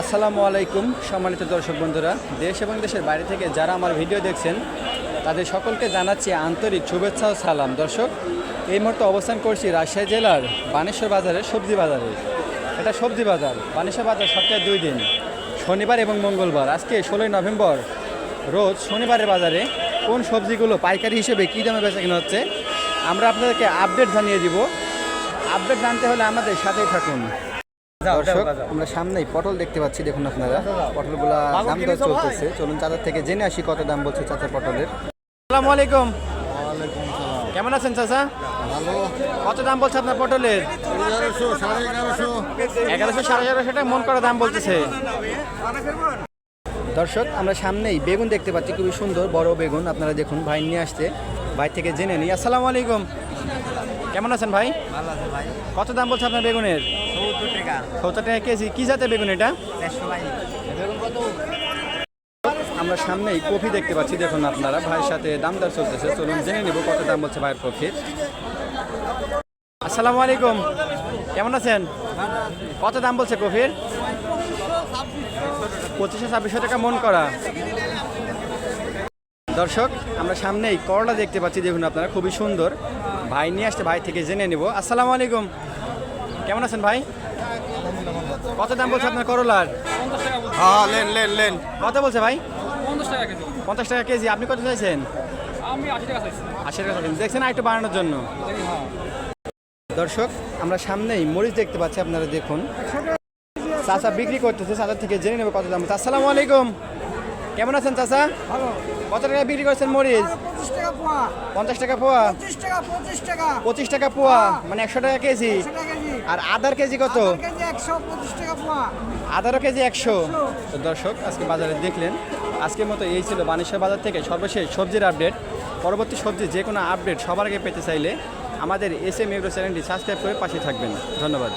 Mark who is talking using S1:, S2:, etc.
S1: আসসালামু আলাইকুম, সম্মানিত দর্শক বন্ধুরা। দেশ এবং দেশের বাইরে থেকে যারা আমার ভিডিও দেখছেন, তাদের সকলকে জানাচ্ছি আন্তরিক শুভেচ্ছা ও সালাম। দর্শক, এই মুহূর্তে অবস্থান করছি রাজশাহী জেলার বানেশ্বর বাজারে, সবজি বাজারে। এটা সবজি বাজার। বানেশ্বর বাজার সপ্তাহে দুই দিন, শনিবার এবং মঙ্গলবার। আজকে ষোলোই নভেম্বর, রোজ শনিবারের বাজারে কোন সবজিগুলো পাইকারি হিসেবে কী দামে বেচা কিনা হচ্ছে, আমরা আপনাদেরকে আপডেট জানিয়ে দিব। আপডেট জানতে হলে আমাদের সাথেই থাকুন। দর্শক আমরা সামনেই পটল দেখতে পাচ্ছি দেখুন আপনারা। পটলগুলা দাম দর চলতেছে। চলুন চাচার থেকে জেনে আসি কত দাম বলছে চাচার পটলের। আসসালামু আলাইকুম। কেমন আছেন চাচা? কত দাম বলছে আপনার পটলের?
S2: এগারোশো সাড়ে এগারোশো।
S1: এগারোশো সাড়ে এগারোশো টাকা মন করা দাম বলতেছে। দর্শক আমরা সামনেই বেগুন দেখতে পাচ্ছি খুবই সুন্দর বড় বেগুন। আপনারা দেখুন ভাই নিয়ে আসছে। ভাই থেকে জেনে নিই। আসসালামু আলাইকুম। কেমন আছেন ভাই?
S3: ভালো আছে ভাই।
S1: কত দাম বলছে আপনার বেগুনের?
S3: সত্তর টাকা।
S1: সত্তর টাকা কেজি। কী জাতের বেগুন এটা? আমরা সামনেই কফি দেখতে পাচ্ছি দেখুন আপনারা। ভাইয়ের সাথে দাম দর চলতেছে। চলুন জেনে নেব কত দাম বলছে ভাইয়ের কফির আসসালামু আলাইকুম। কেমন আছেন? কত দাম বলছে কফির? পঁচিশশো ছাব্বিশশো টাকা মন করা। দর্শক আমরা সামনেই করলা দেখতে পাচ্ছি দেখুন আপনারা খুবই সুন্দর। ভাই নিয়ে আসতে ভাই থেকে জেনে নেব। আসসালামু আলাইকুম। কেমন আছেন ভাই? কত দাম বলছে আপনার করলার?
S2: হ্যাঁ লেন লেন লেন।
S1: কত বলছে ভাই?
S4: পঞ্চাশ টাকা কেজি।
S1: পঞ্চাশ টাকা কেজি। আপনি কত চাইছেন?
S4: আশি টাকা
S1: চাইছেন। দেখছেন একটু বাড়ানোর জন্য? দর্শক আমরা সামনেই মরিচ দেখতে পাচ্ছি আপনারা দেখুন। চাচা বিক্রি করতেছে চাচা থেকে জেনে নেবে কত দাম আসসালামু আলাইকুম। কেমন আছেন চাচা? কত টাকা বিক্রি করছেন মরিচ?
S5: পঁচিশ টাকা পোয়া।
S1: পঞ্চাশ টাকা পোয়া?
S5: পঁচিশ টাকা পঁচিশ টাকা।
S1: পঁচিশ টাকা পোয়া? মানে একশো টাকা কেজি?
S5: একশো টাকা কেজি।
S1: আর আদার কেজি কত? আদারও কেজি একশো? তো দর্শক আজকে বাজারে দেখলেন আজকের মতো এই ছিল বানেশ্বর বাজার থেকে সর্বশেষ সবজির আপডেট। পরবর্তী সবজি যে কোনো আপডেট সবার আগে পেতে চাইলে আমাদের এস এম এগ্রো চ্যানেলটি সাবস্ক্রাইব করে পাশে থাকবেন। ধন্যবাদ।